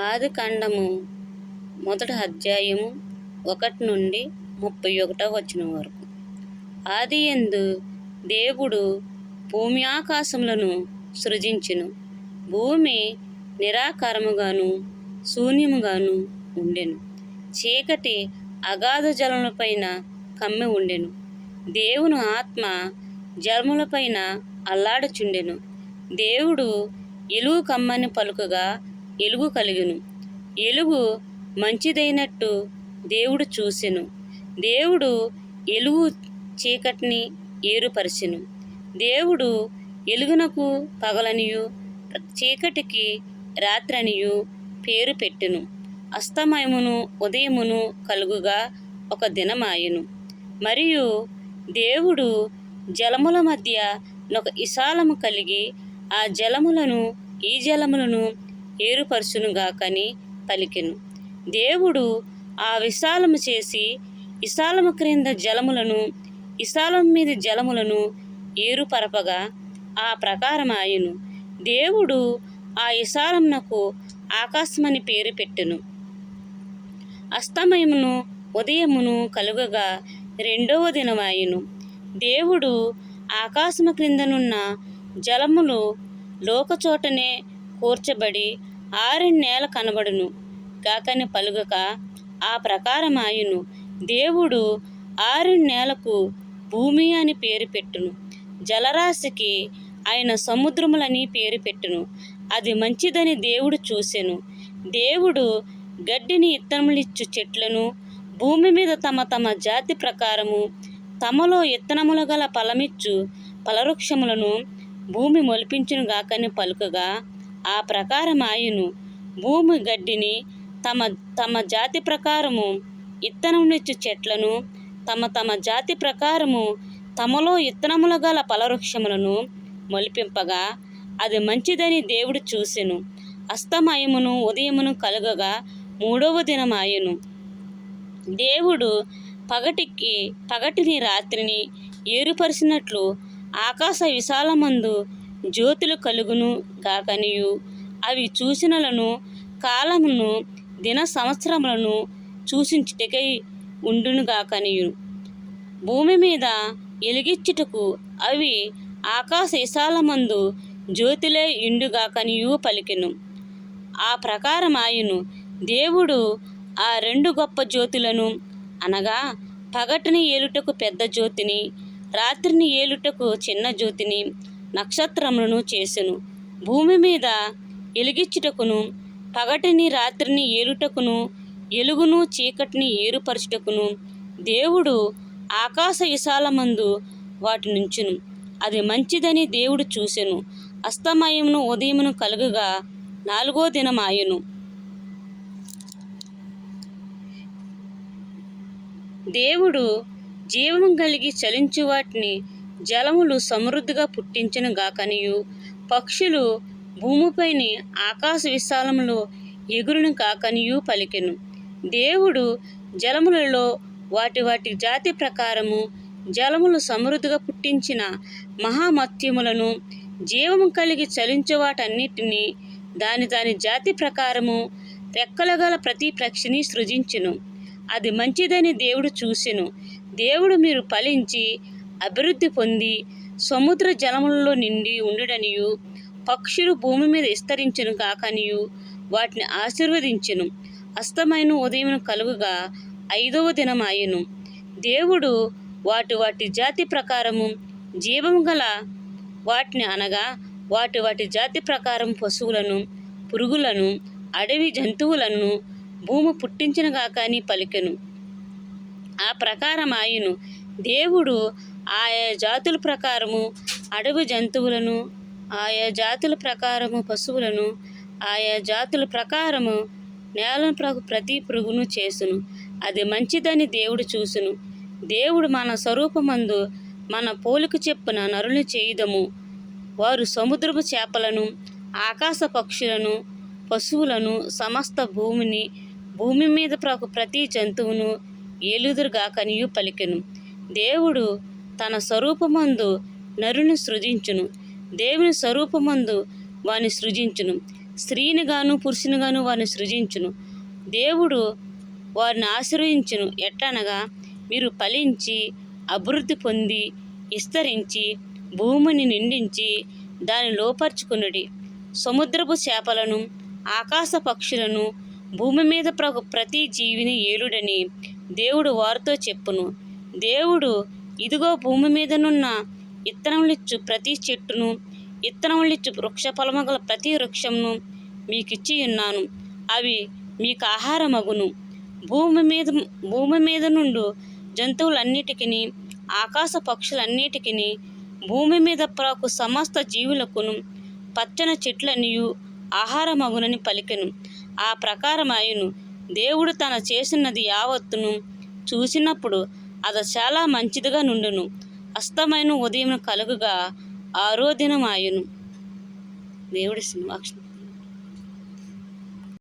ఆదికాండము మొదటి అధ్యాయము ఒకటి నుండి ముప్పై ఒకటో వచ్చిన వరకు. ఆది ఎందు దేవుడు భూమి ఆకాశములను సృజించెను. భూమి నిరాకారముగాను శూన్యముగాను ఉండెను. చీకటి అగాధ జలములపైన కమ్మి ఉండెను. దేవుని ఆత్మ జలములపైన అల్లాడుచుండెను. దేవుడు ఇలువు కమ్మని పలుకగా ఎలుగు కలిగిను. ఎలుగు మంచిదైనట్టు దేవుడు చూసెను. దేవుడు ఎలుగు చీకటిని ఏరుపరిచెను. దేవుడు ఎలుగునకు పగలనియు చీకటికి రాత్రనియు పేరు పెట్టెను. అస్తమయమును ఉదయమును కలుగుగా ఒక దినమాయెను. మరియు దేవుడు జలముల మధ్య ఒక విశాలము కలిగి ఆ జలములను ఈ జలములను ఏరుపరచునుగాకని పలికెను. దేవుడు ఆ విశాలము చేసి విశాలము క్రింద జలములను విశాలం మీద జలములను ఏరుపరపగా ఆ ప్రకారమాయెను. దేవుడు ఆ విశాలమునకు ఆకాశమని పేరు పెట్టెను. అస్తమయమును ఉదయమును కలుగగా రెండవ దినమాయను. దేవుడు ఆకాశము క్రిందనున్న జలములు లోకచోటనే కూర్చబడి ఆరిన నేల కనబడును. గాకని పలుగక ఆ ప్రకారమాయును. దేవుడు ఆరిన నేలకు భూమి అని పేరు పెట్టును. జలరాశికి ఆయన సముద్రములని పేరు పెట్టును. అది మంచిదని దేవుడు చూసెను. దేవుడు గడ్డిని ఇత్తనములిచ్చు చెట్లను భూమి మీద తమ తమ జాతి ప్రకారము తమలో ఇత్తనములు గల ఫలమిచ్చు ఫలవృక్షములను భూమి మొలిపించును గాకని పలుకగా ఆ ప్రకారం ఆయును భూమి గడ్డిని తమ తమ జాతి ప్రకారము ఇత్తనమునిచ్చు చెట్లను తమ తమ జాతి ప్రకారము తమలో ఇత్తనములు గల ఫలవృక్షములను మొలిపింపగా అది మంచిదని దేవుడు చూసెను. అస్తమయమును ఉదయమును కలుగగా మూడవ దినమాయెను. దేవుడు పగటికి పగటిని రాత్రిని ఏరుపరిచినట్లు ఆకాశ విశాలమందు జ్యోతులు కలుగును గాకనియు అవి చూసినలను కాలమును దిన సంవత్సరములను చూసించుటకై ఉండును గాకనియు భూమి మీద ఎలిగిచ్చుటకు అవి ఆకాశ విశాలమందు జ్యోతిలే ఇండుగాకనియు పలికెను. ఆ ప్రకారం ఆయను దేవుడు ఆ రెండు గొప్ప జ్యోతులను అనగా పగటిని ఏలుటకు పెద్ద జ్యోతిని రాత్రిని ఏలుటకు చిన్న జ్యోతిని నక్షత్రములను చేసెను. భూమి మీద ఎలిగించుటకును పగటిని రాత్రిని ఏలుటకును ఎలుగును చీకటిని ఏరుపరచుటకును దేవుడు ఆకాశ విశాలమందు వాటి నుంచును. అది మంచిదని దేవుడు చూసెను. అస్తమయమును ఉదయమును కలుగగా నాలుగో దినమాయను. దేవుడు జీవం కలిగి చలించు వాటిని జలములు సమృద్ధిగా పుట్టించిన గాకనియు. పక్షులు భూమిపైని ఆకాశ విశాలములో ఎగురును కాకనియు పలికెను. దేవుడు జలములలో వాటి వాటి జాతి ప్రకారము జలములు సమృద్ధిగా పుట్టించిన మహామత్యములను జీవము కలిగి చలించే వాటన్నిటినీ దాని దాని జాతి ప్రకారము రెక్కలగల ప్రతి పక్షిని సృజించును. అది మంచిదని దేవుడు చూసెను. దేవుడు మీరు ఫలించి అభివృద్ధి పొంది సముద్ర జలములలో నిండి ఉండుడనియు పక్షులు భూమి మీద విస్తరించను కాకనియు వాటిని ఆశీర్వదించెను. అస్తమైన ఉదయం కలుగుగా ఐదవ దినమాయెను. దేవుడు వాటి వాటి జాతి ప్రకారము జీవము గల వాటిని అనగా వాటి వాటి జాతి ప్రకారం పశువులను పురుగులను అడవి జంతువులను భూమి పుట్టించిన కానీ పలికెను. ఆ ప్రకారం ఆయను దేవుడు ఆయా జాతుల ప్రకారము అడవి జంతువులను ఆయా జాతుల ప్రకారము పశువులను ఆయా జాతుల ప్రకారము నేలను ప్రతి పురుగును చేసును. అది మంచిదని దేవుడు చూసును. దేవుడు మన స్వరూపమందు మన పోలిక చెప్పున నరుని చేయుదము. వారు సముద్రపు చేపలను ఆకాశ పక్షులను పశువులను సమస్త భూమిని భూమి మీద ప్రతి జంతువును ఏలుదురుగాకనియు పలికెను. దేవుడు తన స్వరూపమందు నరుని సృజించును. దేవుని స్వరూపమందు వాని సృజించును. స్త్రీని గాను పురుషుని గాను వారిని సృజించును. దేవుడు వారిని ఆశ్రయించును. ఎట్లనగా మీరు ఫలించి అభివృద్ధి పొంది విస్తరించి భూమిని నిండించి దాన్ని లోపరుచుకునుడి. సముద్రపు చేపలను ఆకాశ పక్షులను భూమి మీద ప్ర ప్రతి జీవిని ఏలుడని దేవుడు వారితో చెప్పును. దేవుడు ఇదిగో భూమి మీదనున్న ఇత్తనములిచ్చు ప్రతి చెట్టును ఇత్తనములిచ్చు వృక్ష ఫలమగల ప్రతి వృక్షమును మీకిచ్చి ఉన్నాను. అవి మీకు ఆహారమగును భూమి మీద భూమి మీద నుండు జంతువులన్నిటికీ ఆకాశ పక్షులన్నిటికీ భూమి మీద ప్రాకు సమస్త జీవులకును పచ్చని చెట్లనియు ఆహారమగునని పలికెను. ఆ ప్రకారమాయును దేవుడు తన చేసినది యావత్తును చూసినప్పుడు అది చాలా మంచిదిగా నుండును. అస్తమైన ఉదయం కలుగుగా ఆరో దినమాయును దేవుడి వాక్యం